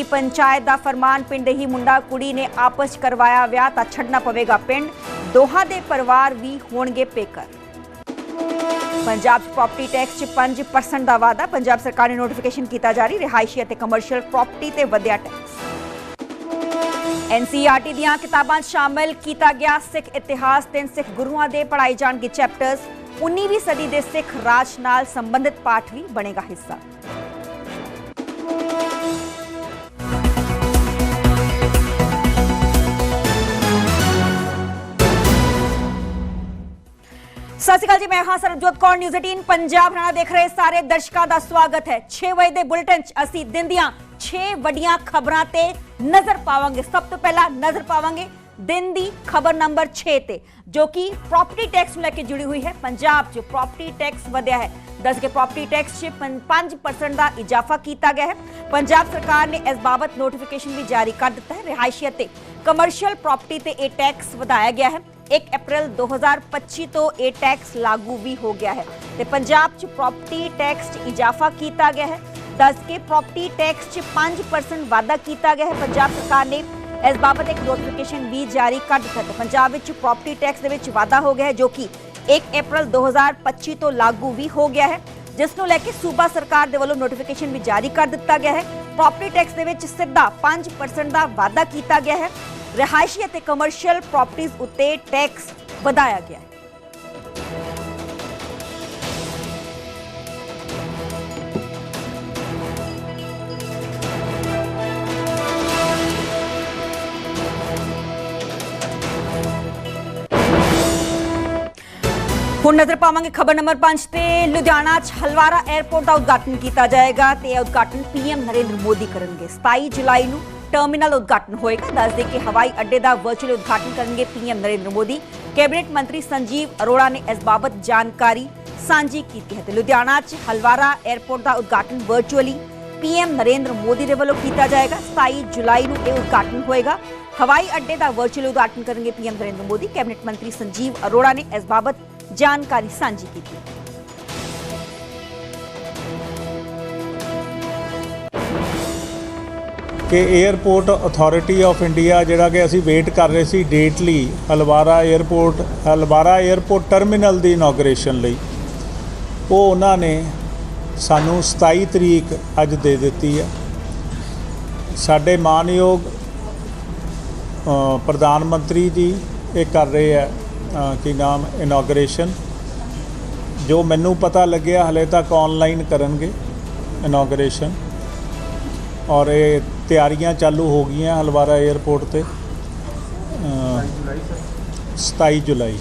ਦੀ ਪੰਚਾਇਤ ਦਾ ਫਰਮਾਨ ਪਿੰਡ ਹੀ ਮੁੰਡਾ ਕੁੜੀ ਨੇ ਆਪਸ ਕਰਵਾਇਆ ਵਿਆਹ ਤਾਂ ਛੱਡਣਾ ਪਵੇਗਾ ਪਿੰਡ। ਦੋਹਾਂ ਦੇ ਪਰਿਵਾਰ ਵੀ ਹੋਣਗੇ ਪੇਕਰ। ਪੰਜਾਬ 'ਚ ਪ੍ਰਾਪਰਟੀ ਟੈਕਸ 'ਚ 5% ਦਾ ਵਾਅਦਾ। ਪੰਜਾਬ ਸਰਕਾਰ ਨੇ ਨੋਟੀਫਿਕੇਸ਼ਨ ਕੀਤਾ ਜਾਰੀ। ਰਿਹਾਇਸ਼ੀ ਅਤੇ ਕਮਰਸ਼ੀਅਲ ਪ੍ਰਾਪਰਟੀ ਤੇ ਵਧਿਆ ਟੈਕਸ ਐਨਸੀਈਆਰਟੀ ਦੀਆਂ ਕਿਤਾਬਾਂ ਸ਼ਾਮਲ ਕੀਤਾ ਗਿਆ ਸਿੱਖ ਇਤਿਹਾਸ ਤਿੰਨ ਸਿੱਖ ਗੁਰੂਆਂ ਦੇ ਪੜ੍ਹਾਏ ਜਾਣਗੇ ਚੈਪਟਰਸ 19ਵੀਂ ਸਦੀ ਦੇ ਸਿੱਖ ਰਾਜ ਨਾਲ ਸੰਬੰਧਿਤ ਪਾਠ ਵੀ ਬਣੇਗਾ ਹਿੱਸਾ। ਸਤਿ ਸ਼੍ਰੀ ਅਕਾਲ ਜੀ, ਮੈਂ ਹਾਂ ਸਰਬਜੋਤ ਕੌਰ ਨਿਊਜ਼ 18 ਪੰਜਾਬ ਹਰਿਆਣਾ ਦੇਖ ਰਹੇ ਸਾਰੇ ਦਰਸ਼ਕਾਂ ਦਾ ਸਵਾਗਤ ਹੈ। 6 ਵਜੇ ਦੇ ਬੁਲੇਟਿਨ 'ਚ ਅਸੀਂ ਦਿਨ ਦੀਆਂ 6 ਵੱਡੀਆਂ ਖਬਰਾਂ ਤੇ ਨਜ਼ਰ ਪਾਵਾਂਗੇ। ਸਭ ਤੋਂ ਪਹਿਲਾਂ ਨਜ਼ਰ ਪਾਵਾਂਗੇ ਦਿਨ ਦੀ ਖਬਰ ਨੰਬਰ 6 ਤੇ, ਜੋ ਕਿ ਪ੍ਰਾਪਰਟੀ ਟੈਕਸ ਨੂੰ ਲੈ ਕੇ ਜੁੜੀ ਹੋਈ ਹੈ। ਪੰਜਾਬ 'ਚ ਪ੍ਰਾਪਰਟੀ ਟੈਕਸ ਵਧਿਆ ਹੈ। ਦੱਸ ਕੇ ਪ੍ਰਾਪਰਟੀ ਟੈਕਸ 'ਚ 5% ਦਾ ਇਜ਼ਾਫਾ ਕੀਤਾ ਗਿਆ ਹੈ। ਪੰਜਾਬ ਸਰਕਾਰ ਨੇ ਇਸ ਬਾਬਤ ਨੋਟੀਫਿਕੇਸ਼ਨ ਵੀ ਜਾਰੀ ਕਰ ਦਿੱਤਾ ਹੈ। ਰਿਹਾਇਸ਼ੀ ਅਤੇ ਕਮਰਸ਼ੀਅਲ ਪ੍ਰਾਪਰਟੀ ਤੇ ਇਹ ਟੈਕਸ ਵਧਾਇਆ ਗਿਆ ਹੈ। 1 ਅਪ੍ਰੈਲ 2025 ਤੋਂ ਇਹ ਟੈਕਸ ਲਾਗੂ ਵੀ ਹੋ ਗਿਆ ਹੈ ਤੇ ਪੰਜਾਬ 'ਚ ਪ੍ਰਾਪਰਟੀ ਟੈਕਸ 'ਚ ਇਜ਼ਾਫਾ ਕੀਤਾ ਗਿਆ ਹੈ। ਦੱਸ ਕੇ ਪ੍ਰਾਪਰਟੀ ਟੈਕਸ 'ਚ 5% ਵਾਧਾ ਕੀਤਾ ਗਿਆ ਹੈ। ਪੰਜਾਬ ਸਰਕਾਰ ਨੇ ਇਸ ਬਾਬਤ ਇੱਕ ਨੋਟੀਫਿਕੇਸ਼ਨ ਵੀ ਜਾਰੀ ਕਰ ਦਿੱਤਾ ਹੈ ਪੰਜਾਬ ਵਿੱਚ ਪ੍ਰਾਪਰਟੀ ਟੈਕਸ ਦੇ ਵਿੱਚ ਵਾਧਾ ਹੋ ਗਿਆ ਹੈ, ਜੋ ਕਿ 1 ਅਪ੍ਰੈਲ 2025 ਤੋਂ ਲਾਗੂ ਵੀ ਹੋ ਗਿਆ ਹੈ, ਜਿਸ ਨੂੰ ਲੈ ਕੇ ਸੂਬਾ ਸਰਕਾਰ ਦੇ ਵੱਲੋਂ ਨੋਟੀਫਿਕੇਸ਼ਨ ਵੀ ਜਾਰੀ ਕਰ ਦਿੱਤਾ ਗਿਆ ਹੈ। ਪ੍ਰਾਪਰਟੀ ਟੈਕਸ ਦੇ ਵਿੱਚ ਸਿੱਧਾ 5% ਦਾ ਵਾਧਾ ਕੀਤਾ ਗਿਆ ਹੈ। ਰਿਹਾਇਸ਼ੀ ਅਤੇ ਕਮਰਸ਼ੀਅਲ ਪ੍ਰਾਪਰਟੀਆਂ ਉੱਤੇ ਟੈਕਸ ਵਧਾਇਆ ਗਿਆ ਹੈ। ਹੁਣ ਨਜ਼ਰ ਪਾਵਾਂਗੇ ਖਬਰ ਨੰਬਰ 5 ਤੇ। ਲੁਧਿਆਣਾ 'ਚ ਹਲਵਾਰਾ 에ਅਰਪੋਰਟ ਦਾ ਉਦਘਾਟਨ ਕੀਤਾ ਜਾਏਗਾ ਤੇ ਇਹ ਉਦਘਾਟਨ ਪੀਐਮ ਨਰਿੰਦਰ ਮੋਦੀ ਕਰਨਗੇ। 27 ਜੁਲਾਈ ਨੂੰ ਟਰਮੀਨਲ ਉਦਘਾਟਨ ਹੋਏਗਾ। ਦੱਸ ਕਿ ਹਵਾਈ ਅੱਡੇ ਦਾ ਵਰਚੁਅਲ ਉਦਘਾਟਨ ਕਰਨਗੇ ਪੀਐਮ ਨਰਿੰਦਰ ਮੋਦੀ। ਕੈਬਨਿਟ ਮੰਤਰੀ ਸੰਜੀਵ ਅਰੋੜਾ ਨੇ ਇਸ ਬਾਬਤ ਜਾਣਕਾਰੀ ਸਾਂਝੀ ਕੀਤੀ ਹੈ ਤੇ ਲੁਧਿਆਣਾ 'ਚ ਹਲਵਾਰਾ 에ਅਰਪੋਰਟ ਦਾ ਉਦਘਾਟਨ ਵਰਚੁਅਲੀ ਪੀਐਮ ਨਰਿੰਦਰ ਮੋਦੀ ਦੇ ਵੱਲੋਂ ਕੀਤਾ ਜਾਏਗਾ। 27 ਜੁਲਾਈ ਨੂੰ ਇਹ ਉਦਘਾਟਨ ਹੋਏਗਾ। ਹਵਾਈ ਅੱਡੇ ਦਾ ਵਰਚੁਅਲ ਉਦਘਾਟਨ ਕਰਨਗੇ ਪੀਐਮ ਨਰਿੰਦਰ ਮੋਦੀ। ਕੈਬਨਿਟ ਮੰਤਰੀ ਸੰਜੀਵ ਅਰੋੜਾ ਨੇ ਇਸ ਬਾਬਤ ਜਾਣਕਾਰੀ ਸਾਂਝੀ ਕੀਤੀ ਕਿ 에ਅਰਪੋਰਟ ਅਥਾਰਟੀ ਆਫ ਇੰਡੀਆ, ਜਿਹੜਾ ਕਿ ਅਸੀਂ ਵੇਟ ਕਰ ਰਹੇ ਸੀ ਡੇਟ ਲਈ Halwara airport Halwara airport terminal ਦੀ ਇਨੋਗਰੇਸ਼ਨ ਲਈ, ਉਹ ਉਹਨਾਂ ਨੇ ਸਾਨੂੰ 27 ਤਰੀਕ ਅੱਜ ਦੇ ਦਿੱਤੀ ਹੈ। ਸਾਡੇ ਮਾਨਯੋਗ ਪ੍ਰਧਾਨ ਮੰਤਰੀ ਜੀ ਇਹ ਕਰ ਰਹੇ ਆ ਕੀ ਨਾਮ, ਇਨੋਗਰੇਸ਼ਨ, ਜੋ ਮੈਨੂੰ ਪਤਾ ਲੱਗਿਆ ਹਲੇ ਤੱਕ ਆਨਲਾਈਨ ਕਰਨਗੇ ਇਨੋਗਰੇਸ਼ਨ, ਔਰ ਇਹ ਤਿਆਰੀਆਂ ਚਾਲੂ ਹੋ ਗਈਆਂ ਹਲਵਾਰਾ 에ਅਰਪੋਰਟ ਤੇ 27 ਜੁਲਾਈ।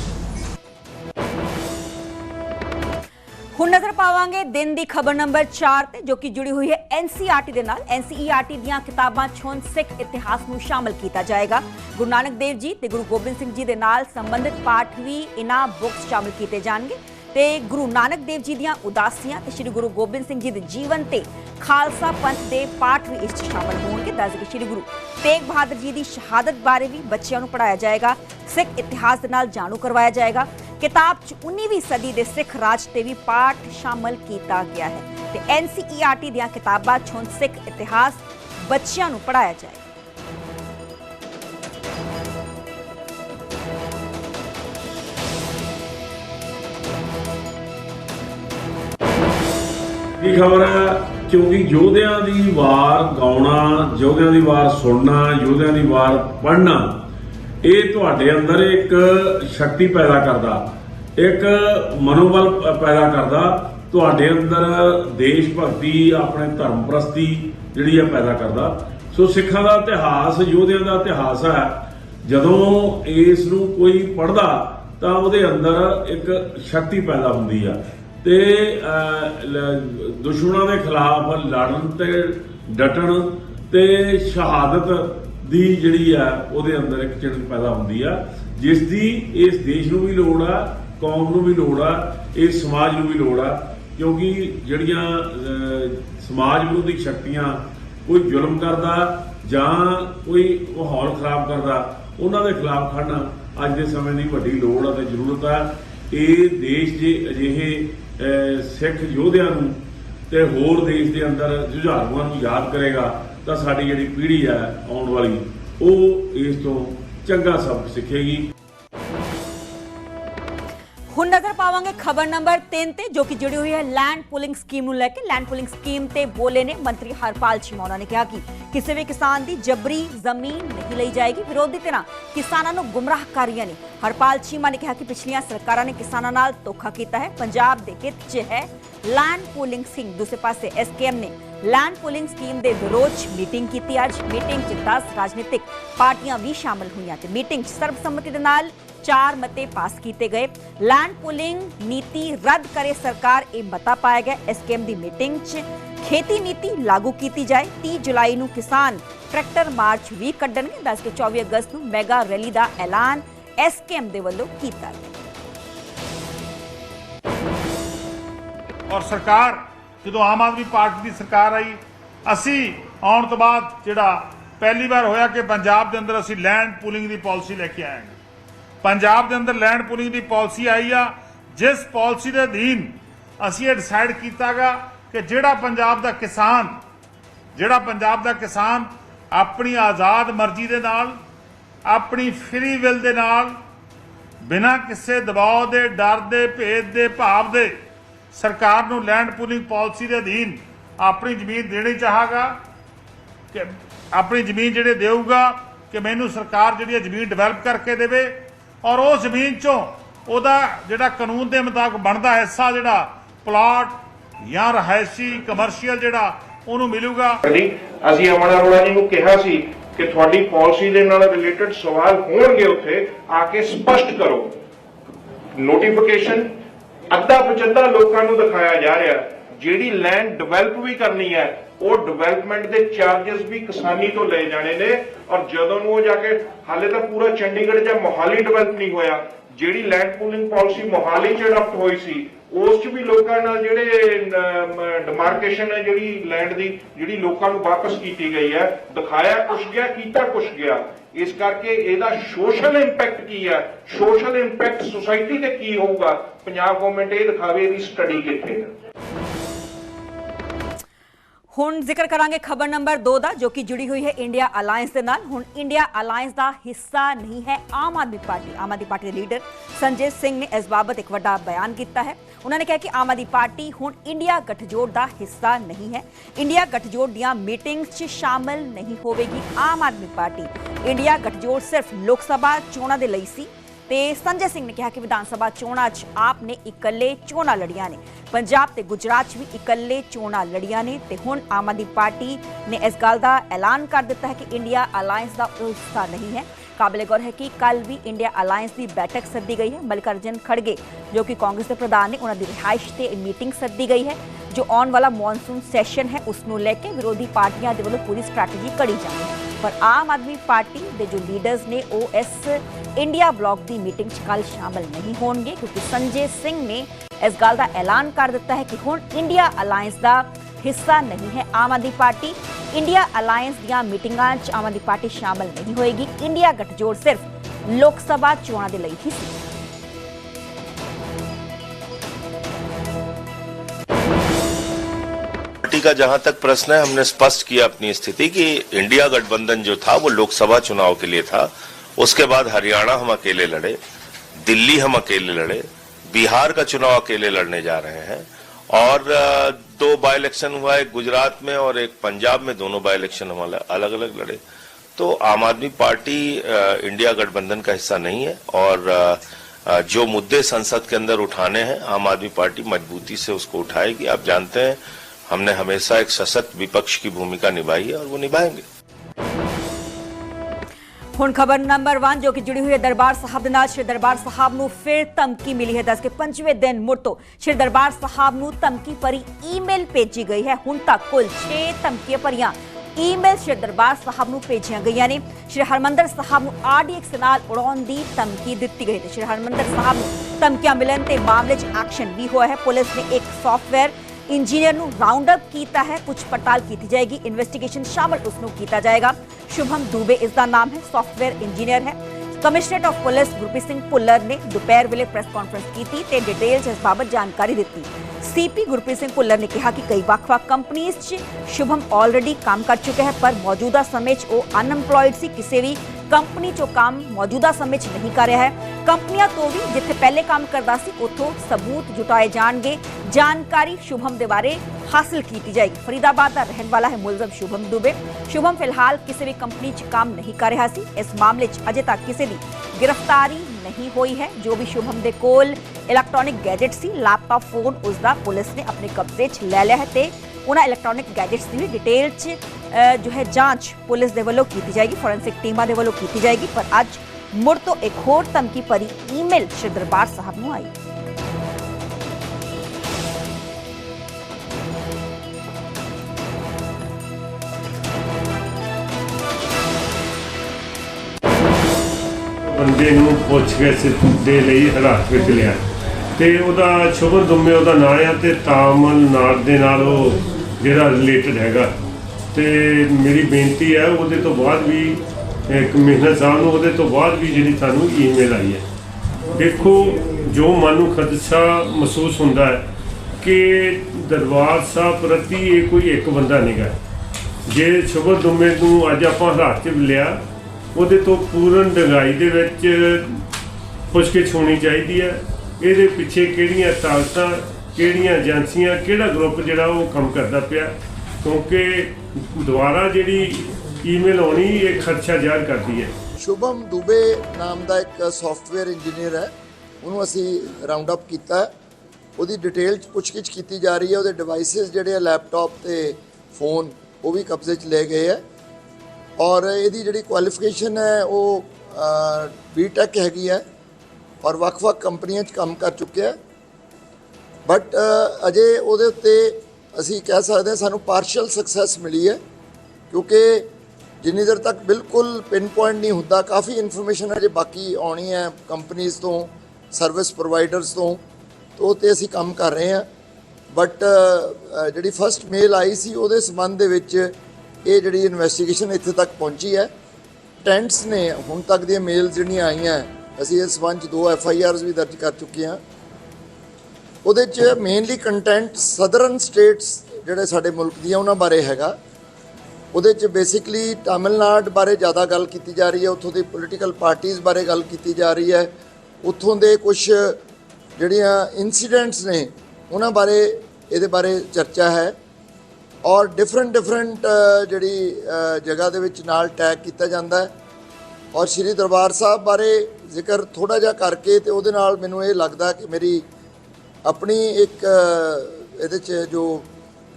ਹੁਣ ਨਜ਼ਰ ਪਾਵਾਂਗੇ ਦਿਨ ਦੀ ਖਬਰ ਨੰਬਰ 4 ਤੇ, ਜੋ ਕਿ ਜੁੜੀ ਹੋਈ ਹੈ ਐਨਸੀਈਆਰਟੀ ਦੇ ਨਾਲ। ਐਨਸੀਈਆਰਟੀ ਦੀਆਂ ਕਿਤਾਬਾਂ 'ਚ ਸਿੱਖ ਇਤਿਹਾਸ ਨੂੰ ਸ਼ਾਮਲ ਕੀਤਾ ਜਾਏਗਾ। ਗੁਰੂ ਨਾਨਕ ਦੇਵ ਜੀ ਤੇ ਗੁਰੂ ਗੋਬਿੰਦ ਸਿੰਘ ਜੀ ਦੇ ਨਾਲ ਸੰਬੰਧਿਤ ਪਾਠ ਵੀ ਇਨ੍ਹਾਂ ਬੁੱਕਸ ਸ਼ਾਮਲ ਕੀਤੇ ਜਾਣਗੇ। ਤੇ ਗੁਰੂ ਨਾਨਕ ਦੇਵ ਜੀ ਦੀਆਂ ਉਦਾਸੀਆਂ ਤੇ ਸ੍ਰੀ ਗੁਰੂ ਗੋਬਿੰਦ ਸਿੰਘ ਜੀ ਦੇ ਜੀਵਨ ਤੇ ਖਾਲਸਾ ਪੰਥ ਦੇ ਪਾਠ ਵੀ ਇਸ 'ਚ ਸ਼ਾਮਲ ਹੋਣਗੇ। ਦੱਸ ਕਿ ਸ੍ਰੀ ਗੁਰੂ ਤੇਗ ਬਹਾਦਰ ਜੀ ਦੀ ਸ਼ਹਾਦਤ ਬਾਰੇ ਵੀ ਬੱਚਿਆਂ ਨੂੰ ਪੜਾਇਆ ਜਾਏਗਾ, ਸਿੱਖ ਇਤਿਹਾਸ ਦੇ ਨਾਲ ਜਾਣੂ ਕਰਵਾਇਆ ਜਾਏਗਾ। ਕਿਤਾਬ 'ਚ 19ਵੀਂ ਸਦੀ ਦੇ ਸਿੱਖ ਰਾਜ ਤੇ ਵੀ ਪਾਠ ਸ਼ਾਮਲ ਕੀਤਾ ਗਿਆ ਹੈ। ਤੇ ਐਨਸੀਈਆਰਟੀ ਦੀਆਂ ਕਿਤਾਬਾਂ 'ਚ ਹੁਣ ਸਿੱਖ ਇਤਿਹਾਸ ਬੱਚਿਆਂ ਨੂੰ ਪੜਾਇਆ ਜਾਏਗਾ। ਕੀ ਖਬਰ ਹੈ? ਕਿਉਂਕਿ ਯੋਧਿਆਂ ਦੀ ਵਾਰ ਗਾਉਣਾ, ਯੋਧਿਆਂ ਦੀ ਵਾਰ ਸੁਣਨਾ, ਯੋਧਿਆਂ ਦੀ ਵਾਰ ਪੜ੍ਹਨਾ, ਇਹ ਤੁਹਾਡੇ ਅੰਦਰ ਇੱਕ ਸ਼ਕਤੀ ਪੈਦਾ ਕਰਦਾ, ਇੱਕ ਮਨੋਬਲ ਪ- ਪੈਦਾ ਕਰਦਾ। ਤੁਹਾਡੇ ਅੰਦਰ ਦੇਸ਼ ਭਗਤੀ, ਆਪਣੇ ਧਰਮ ਪ੍ਰਸਤੀ ਜਿਹੜੀ ਆ ਪੈਦਾ ਕਰਦਾ। ਸੋ ਸਿੱਖਾਂ ਦਾ ਇਤਿਹਾਸ, ਯੋਧਿਆਂ ਦਾ ਇਤਿਹਾਸ ਹੈ। ਜਦੋਂ ਇਸ ਨੂੰ ਕੋਈ ਪੜ੍ਹਦਾ, ਤਾਂ ਉਹਦੇ ਅੰਦਰ ਇੱਕ ਸ਼ਕਤੀ ਪੈਦਾ ਹੁੰਦੀ ਆ। ਤੇ ਦੁਸ਼ਮਣਾਂ ਦੇ ਖਿਲਾਫ ਲੜਨ ਤੇ ਡਟਣ ਤੇ ਸ਼ਹਾਦਤ ਦੀ ਜਿਹੜੀ ਆ, ਉਹਦੇ ਅੰਦਰ ਇੱਕ ਚਿੜਕ ਪੈਦਾ ਹੁੰਦੀ ਆ, ਜਿਸ ਦੀ ਇਸ ਦੇਸ਼ ਨੂੰ ਵੀ ਲੋੜ ਆ, ਕੌਮ ਨੂੰ ਵੀ ਲੋੜ ਆ, ਇਸ ਸਮਾਜ ਨੂੰ ਵੀ ਲੋੜ ਆ, ਕਿਉਂਕਿ ਜਿਹੜੀਆਂ ਸਮਾਜ ਵਿਰੋਧੀ ਸ਼ਕਤੀਆਂ ਕੋਈ ਜ਼ੁਲਮ ਕਰਦਾ ਜਾਂ ਕੋਈ ਮਾਹੌਲ ਖਰਾਬ ਕਰਦਾ, ਉਹਨਾਂ ਦੇ ਖਿਲਾਫ ਖੜਨਾ ਅੱਜ ਦੇ ਸਮੇਂ ਦੀ ਵੱਡੀ ਲੋੜ ਅਤੇ ਜ਼ਰੂਰਤ ਹੈ ਇਹ ਦੇਸ਼ ਜੇ ਅਜਿਹੇ ਸਿੱਖ ਯੋਧਿਆਂ ਨੂੰ ਤੇ ਹੋਰ ਦੇਸ਼ ਦੇ ਅੰਦਰ ਜੁਝਾਰੂਆਂ ਨੂੰ ਯਾਦ ਕਰੇਗਾ ਤਾਂ ਸਾਡੀ ਜਿਹੜੀ ਪੀੜ੍ਹੀ ਹੈ ਆਉਣ ਵਾਲੀ, ਉਹ ਇਸ ਤੋਂ ਚੰਗਾ ਸਬਕ ਸਿੱਖੇਗੀ। ਹੁਣ ਨਜ਼ਰ ਪਾਵਾਂਗੇ ਖਬਰ ਨੰਬਰ 3 ਤੇ, ਜੋ ਕਿ ਜੁੜੀ ਹੋਈ ਹੈ ਲੈਂਡ ਪੁਲਿੰਗ ਸਕੀਮ ਨੂੰ ਲੈ ਕੇ। ਲੈਂਡ ਪੁਲਿੰਗ ਸਕੀਮ ਤੇ ਬੋਲੇ ਨੇ ਮੰਤਰੀ ਹਰਪਾਲ ਚੀਮਾ ਨੇ ਕਿਹਾ ਕਿ ਕਿਸੇ ਵੀ ਕਿਸਾਨ ਦੀ ਜਬਰੀ ਜ਼ਮੀਨ ਨਹੀਂ ਲਈ ਜਾਏਗੀ। ਵਿਰੋਧੀ ਧਿਰਾਂ ਕਿਸਾਨਾਂ ਨੂੰ ਗੁੰਮਰਾਹ ਕਰ ਰਹੀਆਂ ਨੇ। ਹਰਪਾਲ ਚੀਮਾ ਨੇ ਕਿਹਾ ਕਿ ਪਿਛਲੀਆਂ ਸਰਕਾਰਾਂ ਨੇ ਕਿਸਾਨਾਂ ਨਾਲ ਧੋਖਾ ਕੀਤਾ ਹੈ। ਪੰਜਾਬ ਦੇ ਹਿੱਤ 'ਚ ਹੈ ਲੈਂਡ ਪੁਲਿੰਗ ਸਕੀਮ ਦੂਸਰੇ ਪਾਸੇ ਐਸਕੇਐਮ ਨੇ ਲੈਂਡ ਪੁਲਿੰਗ ਸਕੀਮ ਦੇ ਵਿਰੋਧ 'ਚ ਮੀਟਿੰਗ ਕੀਤੀ। ਅੱਜ ਮੀਟਿੰਗ 'ਚ 10 ਰਾਜਨੀਤਿਕ ਪਾਰਟੀਆਂ ਵੀ ਸ਼ਾਮਲ ਹੋਈਆਂ ਤੇ ਮੀਟਿੰਗ 'ਚ ਸਰਬਸੰਮਤੀ ਦੇ ਨਾਲ ਚਾਰ ਮਤੇ ਪਾਸ ਕੀਤੇ ਗਏ। ਲੈਂਡ ਪੁਲਿੰਗ ਨੀਤੀ ਰੱਦ ਕਰੇ ਸਰਕਾਰ, ਇਹ ਮਤਾ ਪਾਇਆ ਗਿਆ। ਐਸਕੇਐਮ ਦੀ ਮੀਟਿੰਗ 'ਚ ਖੇਤੀ ਨੀਤੀ ਲਾਗੂ ਕੀਤੀ ਜਾਏ। 30 ਜੁਲਾਈ ਨੂੰ ਕਿਸਾਨ ਟਰੈਕਟਰ ਮਾਰਚ ਵੀ ਕੱਢਣਗੇ। ਦੱਸ ਕੇ 24 ਅਗਸਤ ਨੂੰ ਮੈਗਾ ਰੈਲੀ ਦਾ ਐਲਾਨ ਐਸਕੇਐਮ ਦੇ ਵੱਲੋਂ ਕੀਤਾ। ਔਰ ਸਰਕਾਰ, ਜਦੋਂ ਆਮ ਆਦਮੀ ਪਾਰਟੀ ਦੀ ਸਰਕਾਰ ਆਈ, ਅਸੀਂ ਆਉਣ ਤੋਂ ਬਾਅਦ ਜਿਹੜਾ ਪਹਿਲੀ ਵਾਰ ਹੋਇਆ ਕਿ ਪੰਜਾਬ ਦੇ ਅੰਦਰ ਅਸੀਂ ਲੈਂਡ ਪੂਲਿੰਗ ਦੀ ਪਾਲਿਸੀ ਲੈ ਕੇ ਆਏ ਹਾਂ। ਪੰਜਾਬ ਦੇ ਅੰਦਰ ਲੈਂਡ ਪੂਲਿੰਗ ਦੀ ਪਾਲਿਸੀ ਆਈ ਆ, ਜਿਸ ਪਾਲਿਸੀ ਦੇ ਅਧੀਨ ਅਸੀਂ ਇਹ ਡਿਸਾਈਡ ਕੀਤਾਗਾ ਕਿ ਜਿਹੜਾ ਪੰਜਾਬ ਦਾ ਕਿਸਾਨ, ਜਿਹੜਾ ਪੰਜਾਬ ਦਾ ਕਿਸਾਨ ਆਪਣੀ ਆਜ਼ਾਦ ਮਰਜ਼ੀ ਦੇ ਨਾਲ, ਆਪਣੀ ਫ੍ਰੀ ਵਿਲ ਦੇ ਨਾਲ, ਬਿਨਾਂ ਕਿਸੇ ਦਬਾਅ ਦੇ, ਡਰ ਦੇ, ਭੇਦ ਦੇ, ਭਾਵ ਦੇ ਸਰਕਾਰ ਨੂੰ ਲੈਂਡ ਪੂਲਿੰਗ ਪਾਲਿਸੀ ਦੇ ਅਧੀਨ ਆਪਣੀ ਜ਼ਮੀਨ ਦੇਣੀ ਚਾਹਾਗਾ, ਕਿ ਆਪਣੀ ਜ਼ਮੀਨ ਜਿਹੜੇ ਦੇਊਗਾ, ਕਿ ਮੈਨੂੰ ਸਰਕਾਰ ਜਿਹੜੀ ਹੈ ਜ਼ਮੀਨ ਡਿਵੈਲਪ ਕਰਕੇ ਦੇਵੇ ਔਰ ਉਹ ਜ਼ਮੀਨ ਚੋਂ ਉਹਦਾ ਜਿਹੜਾ ਕਾਨੂੰਨ ਦੇ ਮੁਤਾਬਕ ਬਣਦਾ ਹਿੱਸਾ ਜਿਹੜਾ ਪਲਾਟ ਜਾਂ ਰਹਾਇਸ਼ੀ ਕਮਰਸ਼ੀਅਲ ਜਿਹੜਾ ਉਹਨੂੰ ਮਿਲੂਗਾ। ਨਹੀਂ ਅਸੀਂ ਅਮਨ ਅਰੋੜਾ ਜੀ ਨੂੰ ਕਿਹਾ ਸੀ ਕਿ ਤੁਹਾਡੀ ਪਾਲਿਸੀ ਦੇ ਨਾਲ ਰਿਲੇਟਡ ਸਵਾਲ ਹੋਣਗੇ ਉੱਥੇ, ਆ ਕੇ ਸਪਸ਼ਟ ਕਰੋ। ਨੋਟੀਫਿਕੇਸ਼ਨ ਅੱਧਾ ਪਚੱਧਾ ਲੋਕਾਂ ਨੂੰ ਦਿਖਾਇਆ ਜਾ ਰਿਹਾ। ਜਿਹੜੀ ਲੈਂਡ ਡਿਵੈਲਪ ਵੀ ਕਰਨੀ ਹੈ, ਉਹ ਡਿਵੈਲਪਮੈਂਟ ਦੇ ਚਾਰजेस ਵੀ ਕਿਸਾਨੀ ਤੋਂ ਲਏ ਜਾਣੇ ਨੇ। ਔਰ ਜਦੋਂ ਨੂੰ ਉਹ ਜਾ ਕੇ, ਹਾਲੇ ਤਾਂ ਪੂਰਾ ਚੰਡੀਗੜ੍ਹ ਜਾਂ ਮੋਹਾਲੀ ਡਿਵੈਲਪ ਨਹੀਂ ਹੋਇਆ। ਜਿਹੜੀ ਲੈਂਡ ਪੂਲਿੰਗ ਪਾਲਿਸੀ ਮੋਹਾਲੀ ਚ ਅਡਾਪਟ ਹੋਈ ਸੀ, ਉਸ ਚ ਵੀ ਲੋਕਾਂ ਨਾਲ ਜਿਹੜੇ ਡਿਮਾਰਕੇਸ਼ਨ ਹੈ, ਜਿਹੜੀ ਲੈਂਡ ਦੀ, ਜਿਹੜੀ ਲੋਕਾਂ ਨੂੰ ਵਾਪਸ ਕੀਤੀ ਗਈ ਹੈ, ਦਿਖਾਇਆ ਕੁਛ ਗਿਆ, ਕੀਤਾ ਕੁਛ ਗਿਆ। ਇਸ ਕਰਕੇ ਇਹਦਾ ਸੋਸ਼ਲ ਇੰਪੈਕਟ ਕੀ ਹੈ? ਸੋਸ਼ਲ ਇੰਪੈਕਟ ਸੁਸਾਇਟੀ ਤੇ ਕੀ ਹੋਊਗਾ? ਪੰਜਾਬ ਗਵਰਨਮੈਂਟ ਇਹ ਦਿਖਾਵੇ ਇਹਦੀ ਸਟੱਡੀ ਕਿੱਥੇ ਹੈ। ਹੁਣ ਜ਼ਿਕਰ ਕਰਾਂਗੇ ਖਬਰ ਨੰਬਰ 2 ਦਾ ਜੋ ਕਿ ਜੁੜੀ ਹੋਈ ਹੈ ਇੰਡੀਆ ਅਲਾਈਅੰਸ ਦੇ ਨਾਲ ਹੁਣ ਇੰਡੀਆ ਅਲਾਈਅੰਸ ਦਾ ਹਿੱਸਾ ਨਹੀਂ ਹੈ ਆਮ ਆਦਮੀ ਪਾਰਟੀ ਆਮ ਆਦਮੀ ਪਾਰਟੀ ਦੇ ਲੀਡਰ ਸੰਜੇ ਸਿੰਘ ਨੇ ਇਸ ਬਾਬਤ ਇੱਕ ਵੱਡਾ ਬਿਆਨ ਕੀਤਾ ਹੈ ਉਹਨਾਂ ਨੇ ਕਿਹਾ ਕਿ ਆਮ ਆਦਮੀ ਪਾਰਟੀ ਹੁਣ ਇੰਡੀਆ ਗੱਠਜੋੜ ਦਾ ਹਿੱਸਾ ਨਹੀਂ ਹੈ ਇੰਡੀਆ ਗੱਠਜੋੜ ਦੀਆਂ ਮੀਟਿੰਗਸ 'ਚ ਸ਼ਾਮਲ ਨਹੀਂ ਹੋਵੇਗੀ ਆਮ ਆਦਮੀ ਪਾਰਟੀ ਇੰਡੀਆ ਗੱਠਜੋੜ ਸਿਰਫ ਲੋਕ ਸਭਾ ਚੋਣਾਂ ਦੇ ਲਈ ਸੀ ਤੇ ਸੰਜੇ ਸਿੰਘ ਨੇ ਕਿਹਾ ਕਿ ਵਿਧਾਨ ਸਭਾ ਚੋਣਾਂ 'ਚ ਆਪ ਨੇ ਇਕੱਲੇ ਚੋਣਾਂ ਲੜੀਆਂ ਨੇ। ਪੰਜਾਬ ਤੇ ਗੁਜਰਾਤ 'ਚ ਵੀ ਇਕੱਲੇ ਚੋਣਾਂ ਲੜੀਆਂ ਨੇ ਤੇ ਹੁਣ ਆਮ ਆਦਮੀ ਪਾਰਟੀ ਨੇ ਇਸ ਗੱਲ ਦਾ ਐਲਾਨ ਕਰ ਦਿੱਤਾ ਹੈ ਕਿ ਇੰਡੀਆ ਅਲਾਈਅੰਸ ਦਾ ਉਹ ਹਿੱਸਾ ਨਹੀਂ ਹੈ। ਕਾਬਲੇ ਗੌਰ ਹੈ ਕਿ ਕੱਲ ਵੀ ਇੰਡੀਆ ਅਲਾਈਅੰਸ ਦੀ ਬੈਠਕ ਸੱਦੀ ਗਈ ਹੈ। ਮਲਕਰਜਨ ਖੜਗੇ, ਜੋ ਕਿ ਕਾਂਗਰਸ ਦੇ ਪ੍ਰਧਾਨ ਨੇ, ਉਹਨਾਂ ਦੀ ਰਿਹਾਇਸ਼ ਤੇ ਮੀਟਿੰਗ ਸੱਦੀ ਗਈ ਹੈ। ਜੋ ਆਉਣ ਵਾਲਾ ਮੌਨਸੂਨ ਸੈਸ਼ਨ ਹੈ, ਉਸ ਨੂੰ ਲੈ ਕੇ ਵਿਰੋਧੀ ਪਾਰਟੀਆਂ ਦੇ ਵੱਲੋਂ ਪੂਰੀ ਸਟ੍ਰੈਟਜੀ ਘੜੀ ਜਾ ਰਹੀ ਹੈ। ਪਰ ਆਮ ਆਦਮੀ ਪਾਰਟੀ ਦੇ ਜੋ ਲੀਡਰਸ ਨੇ, ਉਹ ਇਸ ਇੰਡੀਆ ਬਲਾਕ ਦੀ ਮੀਟਿੰਗ 'ਚ ਕੱਲ ਸ਼ਾਮਲ ਨਹੀਂ ਹੋਣਗੇ ਕਿਉਂਕਿ ਸੰਜੇ ਸਿੰਘ ਨੇ ਇਸ ਗੱਲ ਦਾ ਐਲਾਨ ਕਰ ਦਿੱਤਾ ਹੈ ਕਿ ਹੁਣ ਇੰਡੀਆ ਅਲਾਈਅੰਸ ਦਾ ਹਿੱਸਾ ਨਹੀਂ ਹੈ Aam Aadmi party India alliance ਦੀਆਂ ਮੀਟਿੰਗਾਂ 'ਚ ਆਮ ਆਦਮੀ ਪਾਰਟੀ ਸ਼ਾਮਲ ਨਹੀਂ ਹੋਏਗੀ ਇੰਡੀਆ ਗੱਠਜੋੜ ਸਿਰਫ ਲੋਕ ਸਭਾ ਚੋਣਾਂ ਦੇ ਲਈ ਹੀ ਸੀ पार्टी का जहां तक प्रश्न है हमने स्पष्ट किया अपनी स्थिति कि इंडिया गठबंधन जो था वो लोकसभा चुनाव के लिए था उसके बाद हरियाणा हम अकेले लड़े, दिल्ली हम अकेले लड़े, बिहार का चुनाव अकेले लड़ने जा रहे हैं और दो बाई इलेक्शन हुआ, एक गुजरात में और एक पंजाब में, दोनों बाई इलेक्शन हम अलग अलग लड़े। तो आम आदमी पार्टी इंडिया गठबंधन का हिस्सा नहीं है और जो मुद्दे संसद के अंदर उठाने हैं, आम आदमी पार्टी मजबूती से उसको उठाएगी। आप जानते हैं, हमने हमेशा एक सशक्त विपक्ष की भूमिका निभाई है और वो निभाएँगे। ਹੁਣ ਖਬਰ ਨੰਬਰ 1 ਜੋ ਕਿ ਜੁੜੀ ਹੋਈ ਹੈ ਦਰਬਾਰ ਸਾਹਿਬ ਦੇ ਨਾਲ, ਸ਼੍ਰੀ ਦਰਬਾਰ ਸਾਹਿਬ ਨੂੰ ਫਿਰ ਧਮਕੀ ਮਿਲੀ ਹੈ। ਦੱਸ ਕੇ ਪੰਜਵੇਂ ਦਿਨ ਮੁੜ ਤੋਂ ਸ਼੍ਰੀ ਦਰਬਾਰ ਸਾਹਿਬ ਨੂੰ ਧਮਕੀ ਭਰੀ ਈਮੇਲ ਭੇਜੀ ਗਈ ਹੈ। ਹੁਣ ਤੱਕ ਕੁੱਲ 6 ਧਮਕੀਆਂ ਭਰੀਆਂ ਈਮੇਲ ਸ਼੍ਰੀ ਦਰਬਾਰ ਸਾਹਿਬ ਨੂੰ ਭੇਜੀਆਂ ਗਈਆਂ ਨੇ। ਸ਼੍ਰੀ ਹਰਮੰਦਰ ਸਾਹਿਬ ਨੂੰ ਆਰਡੀਐਕਸ ਨਾਲ ਉਡਾਉਣ ਦੀ ਧਮਕੀ ਦਿੱਤੀ ਗਈ ਤੇ ਸ਼੍ਰੀ ਹਰਮੰਦਰ ਸਾਹਿਬ ਨੂੰ ਧਮਕੀਆਂ ਮਿਲਣ ਤੇ ਮਾਮਲੇ 'ਚ ਐਕਸ਼ਨ ਵੀ ਹੋਇਆ ਹੈ। ਪੁਲਿਸ ਨੇ ਇੱਕ ਸੌਫਟਵੇਅਰ ਇੰਜੀਨੀਅਰ ਨੂੰ ਰਾਉਂਡ ਅਪ ਕੀਤਾ ਹੈ ਪੁੱਛ ਪੜਤਾਲ ਕੀਤੀ ਜਾਏਗੀ ਇਨਵੈਸਟੀਗੇਸ਼ਨ ਸ਼ਾਮਲ ਉਸ ਨੂੰ ਕੀਤਾ ਜਾਏਗਾ। ਸ਼ੁਭਮ ਦੂਬੇ ਇਸ ਦਾ ਨਾਮ ਹੈ ਸੌਫਟਵੇਅਰ ਇੰਜੀਨੀਅਰ ਹੈ। Commissionerate of police Gurpreet Singh Bhullar ਨੇ ਦੁਪਹਿਰ ਵੇਲੇ ਪ੍ਰੈਸ ਕਾਨਫਰੰਸ ਕੀਤੀ ਤੇ ਡਿਟੇਲਸ ਇਸ ਬਾਬਤ ਜਾਣਕਾਰੀ ਦਿੱਤੀ। ਸੀਪੀ ਗੁਰਪ੍ਰੀਤ ਸਿੰਘ ਭੁੱਲਰ ਨੇ ਕਿਹਾ ਕਿ ਕਈ ਵੱਖ-ਵੱਖ ਕੰਪਨੀਆਂ 'ਚ ਸ਼ੁਭਮ ਆਲਰੇਡੀ ਕੰਮ ਕਰ ਚੁੱਕਾ ਹੈ, ਪਰ ਮੌਜੂਦਾ ਸਮੇਂ 'ਚ ਉਹ ਅਨਐਮਪਲੋਇਡ ਸੀ, ਕਿਸੇ ਵੀ ਕੰਪਨੀ 'ਚੋਂ ਕੰਮ ਮੌਜੂਦਾ ਸਮੇਂ 'ਚ ਨਹੀਂ ਕਰ ਰਿਹਾ ਹੈ ਕੰਪਨੀਆਂ ਤੋਂ ਵੀ ਜਿੱਥੇ ਪਹਿਲੇ ਕੰਮ ਕਰਦਾ ਸੀ ਉੱਥੋਂ ਸਬੂਤ ਜੁਟਾਏ ਜਾਣਗੇ ਜਾਣਕਾਰੀ ਸ਼ੁਭਮ ਦੇ ਬਾਰੇ ਹਾਸਲ ਕੀਤੀ ਜਾਏਗੀ ਫਰੀਦਾਬਾਦ ਦਾ ਰਹਿਣ ਵਾਲਾ ਹੈ ਮੁਲਜ਼ਮ ਸ਼ੁਭਮ ਦੁਬੇ ਸ਼ੁਭਮ ਫਿਲਹਾਲ ਕਿਸੇ ਵੀ ਕੰਪਨੀ 'ਚ ਕੰਮ ਨਹੀਂ ਕਰ ਰਿਹਾ ਸੀ ਇਸ ਮਾਮਲੇ 'ਚ ਅਜੇ ਤੱਕ ਕਿਸੇ ਦੀ ਗ੍ਰਿਫਤਾਰੀ ਨਹੀਂ ਹੋਈ ਹੈ ਜੋ ਵੀ ਸ਼ੁਭਮ ਦੇ ਕੋਲ ਇਲੈਕਟ੍ਰੋਨਿਕ ਗੈਜਟ ਸੀ ਲੈਪਟਾਪ ਫੋਨ ਉਸ ਦਾ ਪੁਲਿਸ ਨੇ ਆਪਣੇ ਕਬਜ਼ੇ 'ਚ ਲੈ ਲਿਆ ਹੈ ਤੇ ਉਹਨਾਂ ਇਲੈਕਟ੍ਰੋਨਿਕ ਗੈਜਟਸ ਦੀ ਵੀ ਡਿਟੇਲ 'ਚ ਅ, ਜੋ ਹੈ ਜਾਂਚ ਪੁਲਿਸ ਦੇ ਵੱਲੋਂ ਕੀਤੀ ਜਾਏਗੀ ਫੋਰੈਂਸਿਕ ਟੀਮਾਂ ਦੇ ਵੱਲੋਂ ਕੀਤੀ ਜਾਏਗੀ, ਪਰ ਅੱਜ ਮੁੜ ਤੋਂ ਇੱਕ ਹੋਰ ਧਮਕੀ ਭਰੀ ਈਮੇਲ ਸ਼੍ਰੀ ਦਰਬਾਰ ਸਾਹਿਬ ਨੂੰ ਆਈ। ਬੰਦੇ ਨੂੰ ਪੁੱਛ ਗਿੱਛ ਦੇ ਲਈ ਹਿਰਾਸਤ ਵਿੱਚ ਲਿਆ। ਤੇ ਉਹਦਾ ਸ਼ੁਭਰ ਦੁੰਮੇ ਉਹਦਾ ਨਾਂ ਆ ਤੇ ਤਾਮਲ ਨਾਲ ਦੇ ਨਾਲ ਉਹ ਜਿਹੜਾ ਰਿਲੇਟਡ ਹੈਗਾ। ਤੇ ਮੇਰੀ ਬੇਨਤੀ ਹੈ, ਉਹਦੇ ਤੋਂ ਬਾਅਦ ਵੀ ਕਮਿਸ਼ਨਰ ਸਾਹਿਬ ਨੂੰ, ਉਹਦੇ ਤੋਂ ਬਾਅਦ ਵੀ ਜਿਹੜੀ ਸਾਨੂੰ ਈਮੇਲ ਆਈ ਹੈ। ਦੇਖੋ, ਜੋ ਮਨ ਨੂੰ ਖਦਸ਼ਾ ਮਹਿਸੂਸ ਹੁੰਦਾ ਹੈ ਕਿ ਦਰਬਾਰ ਸਾਹਿਬ ਪ੍ਰਤੀ ਇਹ ਕੋਈ ਇੱਕ ਬੰਦਾ ਨਹੀਂ ਜੇ ਸ਼ੁਭਰ ਦੁਮੇ ਨੂੰ ਅੱਜ ਆਪਾਂ ਹਿਰਾਸਤ 'ਚ ਲਿਆ, ਉਹਦੇ ਤੋਂ ਪੂਰਨ ਡੰਗਾਈ ਦੇ ਵਿੱਚ ਪੁੱਛਗਿੱਛ ਹੋਣੀ ਚਾਹੀਦੀ ਹੈ। ਇਹਦੇ ਪਿੱਛੇ ਕਿਹੜੀਆਂ ਤਾਕਤਾਂ, ਕਿਹੜੀਆਂ ਏਜੰਸੀਆਂ, ਕਿਹੜਾ ਗਰੁੱਪ ਜਿਹੜਾ ਉਹ ਕੰਮ ਕਰਦਾ ਪਿਆ? ਕਿਉਂਕਿ ਦੁਬਾਰਾ ਜਿਹੜੀ ਈਮੇਲ ਆਉਣੀ, ਇਹ ਖਰਚਾ ਜ਼ਾਹਰ ਕਰਦੀ ਹੈ। ਸ਼ੁਭਮ ਦੁਬੇ ਨਾਮ ਦਾ ਇੱਕ ਸੌਫਟਵੇਅਰ ਇੰਜੀਨੀਅਰ ਹੈ। ਉਹਨੂੰ ਅਸੀਂ ਰਾਉਂਡ ਅਪ ਕੀਤਾ ਉਹਦੀ ਡਿਟੇਲ ਚ ਪੁੱਛਗਿੱਛ ਕੀਤੀ ਜਾ ਰਹੀ ਹੈ। ਉਹਦੇ ਡਿਵਾਈਸਸ ਜਿਹੜੇ ਆ ਲੈਪਟਾਪ ਤੇ ਫੋਨ ਉਹ ਵੀ ਕਬਜ਼ੇ 'ਚ ਲਏ ਗਏ ਹੈ। ਔਰ ਇਹਦੀ ਜਿਹੜੀ ਕੁਆਲੀਫਿਕੇਸ਼ਨ ਹੈ, ਉਹ ਬੀਟੈਕ ਹੈਗੀ ਹੈ ਔਰ ਵੱਖ-ਵੱਖ ਕੰਪਨੀਆਂ 'ਚ ਕੰਮ ਕਰ ਚੁੱਕਿਆ ਬਟ ਅਜੇ ਉਹਦੇ ਉੱਤੇ ਅਸੀਂ ਕਹਿ ਸਕਦੇ ਹਾਂ ਸਾਨੂੰ ਪਾਰਸ਼ਲ ਸਕਸੈਸ ਮਿਲੀ ਹੈ, ਕਿਉਂਕਿ ਜਿੰਨੀ ਦੇਰ ਤੱਕ ਬਿਲਕੁਲ ਪਿਨ ਪੁਆਇੰਟ ਨਹੀਂ ਹੁੰਦਾ, ਕਾਫੀ ਇਨਫੋਰਮੇਸ਼ਨ ਅਜੇ ਬਾਕੀ ਆਉਣੀ ਹੈ ਕੰਪਨੀਆਂ ਤੋਂ ਸਰਵਿਸ ਪ੍ਰੋਵਾਈਡਰਸ ਤੋਂ ਤੋਂ ਉਹ ਤੇ ਅਸੀਂ ਕੰਮ ਕਰ ਰਹੇ ਹਾਂ। ਬਟ ਜਿਹੜੀ ਫਰਸਟ ਮੇਲ ਆਈ ਸੀ, ਉਹਦੇ ਸੰਬੰਧ ਦੇ ਵਿੱਚ ਇਹ ਜਿਹੜੀ ਇਨਵੈਸਟੀਗੇਸ਼ਨ ਇੱਥੇ ਤੱਕ ਪਹੁੰਚੀ ਹੈ। ਟੈਂਟਸ ਨੇ ਹੁਣ ਤੱਕ ਦੀਆਂ ਮੇਲ ਜਿਹੜੀਆਂ ਆਈਆਂ, ਅਸੀਂ ਇਸ ਸੰਬੰਧ 'ਚ ਦੋ ਐਫ ਆਈ ਆਰਸ ਵੀ ਦਰਜ ਕਰ ਚੁੱਕੇ ਹਾਂ। ਉਹਦੇ 'ਚ ਮੇਨਲੀ ਕੰਟੈਂਟ ਸਦਰਨ ਸਟੇਟਸ ਜਿਹੜੇ ਸਾਡੇ ਮੁਲਕ ਦੀਆਂ ਉਹਨਾਂ ਬਾਰੇ ਹੈਗਾ। ਉਹਦੇ 'ਚ ਬੇਸਿਕਲੀ ਤਾਮਿਲਨਾਡ ਬਾਰੇ ਜ਼ਿਆਦਾ ਗੱਲ ਕੀਤੀ ਜਾ ਰਹੀ ਹੈ, ਉੱਥੋਂ ਦੀ ਪੋਲੀਟੀਕਲ ਪਾਰਟੀਆਂ ਬਾਰੇ ਗੱਲ ਕੀਤੀ ਜਾ ਰਹੀ ਹੈ। ਉੱਥੋਂ ਦੇ ਕੁਝ ਜਿਹੜੀਆਂ ਇਨਸੀਡੈਂਟਸ ਨੇ, ਉਹਨਾਂ ਬਾਰੇ ਇਹਦੇ ਬਾਰੇ ਚਰਚਾ ਹੈ। ਔਰ ਡਿਫਰੈਂਟ ਡਿਫਰੈਂਟ ਜਿਹੜੀ ਜਗ੍ਹਾ ਦੇ ਵਿੱਚ ਨਾਲ ਟੈਗ ਕੀਤਾ ਜਾਂਦਾ ਹੈ। ਔਰ ਸ੍ਰੀ ਦਰਬਾਰ ਸਾਹਿਬ ਬਾਰੇ ਜ਼ਿਕਰ ਥੋੜਾ ਜਿਹਾ ਕਰਕੇ ਤੇ ਉਹਦੇ ਨਾਲ ਮੈਨੂੰ ਇਹ ਲੱਗਦਾ ਕਿ ਮੇਰੀ ਆਪਣੀ ਇੱਕ ਇਹਦੇ 'ਚ ਜੋ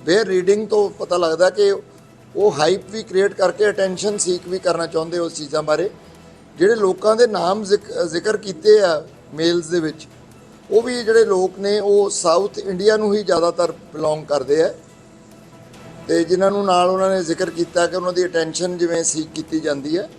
ਵੇਅਰ ਰੀਡਿੰਗ ਤੋਂ ਪਤਾ ਲੱਗਦਾ ਕਿ ਉਹ ਹਾਈਪ ਵੀ ਕ੍ਰੀਏਟ ਕਰਕੇ ਅਟੈਂਸ਼ਨ ਸੀਕ ਵੀ ਕਰਨਾ ਚਾਹੁੰਦੇ ਉਸ ਚੀਜ਼ਾਂ ਬਾਰੇ। ਜਿਹੜੇ ਲੋਕਾਂ ਦੇ ਨਾਮ ਜ਼ਿਕ- ਜ਼ਿਕਰ ਕੀਤੇ ਆ ਮੇਲਸ ਦੇ ਵਿੱਚ, ਉਹ ਵੀ ਜਿਹੜੇ ਲੋਕ ਨੇ, ਉਹ ਸਾਊਥ ਇੰਡੀਆ ਨੂੰ ਹੀ ਜ਼ਿਆਦਾਤਰ ਬਿਲੋਂਗ ਕਰਦੇ ਆ। ਤੇ ਜਿਨ੍ਹਾਂ ਨੂੰ ਨਾਲ ਉਹਨਾਂ ਨੇ ਜ਼ਿਕਰ ਕੀਤਾ ਕਿ ਉਹਨਾਂ ਦੀ ਅਟੈਂਸ਼ਨ ਜਿਵੇਂ ਸੀਕ ਕੀਤੀ ਜਾਂਦੀ ਹੈ